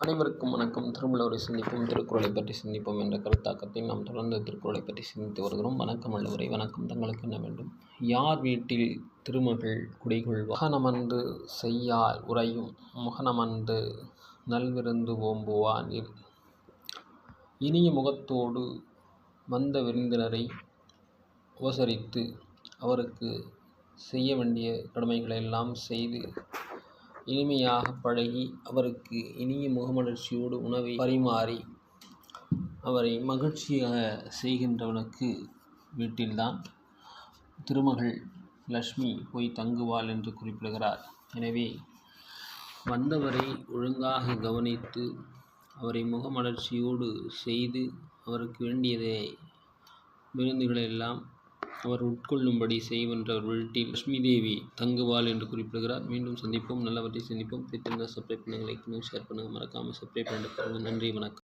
அனைவருக்கும் வணக்கம். திருமூலரை சிந்திப்போம் திருக்குறளை பற்றி சிந்திப்போம் என்ற கருத்தாக்கத்தில் நாம் தொடர்ந்து திருக்குறளை பற்றி சிந்தித்து வருகிறோம். வணக்கம் அல்லவரை வணக்கம். தங்களுக்கு என்ன வேண்டும்? யார் வீட்டில் திருமகள் குடிகொள்வார்? மகனமர்ந்து செய்யால் உறையும் முகனமர்ந்து நல்விருந்து ஓம்புவான் இனிய முகத்தோடு வந்த விருந்தினரை உபசரித்து அவருக்கு செய்ய வேண்டிய கடமைகளை எல்லாம் செய்து இனிமையாக பழகி அவருக்கு இனிய முகமலர்ச்சியோடு உணவை பரிமாறி அவரை மகிழ்ச்சியாக செய்கின்றவனுக்கு வீட்டில்தான் திருமகள் லக்ஷ்மி போய் தங்குவாள் என்று குறிப்பிடுகிறார். எனவே வந்தவரை ஒழுங்காக கவனித்து அவரை முகமலர்ச்சியோடு செய்து அவருக்கு வேண்டியதை விருந்துகளை எல்லாம் அவர் உட்கொள்ளும்படி செய்வென்ற வீட்டில் லட்சுமி தேவி தங்குவாள் என்று குறிப்பிடுகிறார். மீண்டும் சந்திப்போம். நல்லவற்றை சந்திப்போம். பிடித்திருந்தால் சப்ஸ்கிரைப் பண்ணுங்கள் லைக் பண்ணுங்கள் ஷேர் பண்ணுங்கள். மறக்காமல் சப்ஸ்கிரைப் பண்ணிட்டு பாருங்கள் நன்றி வணக்கம்.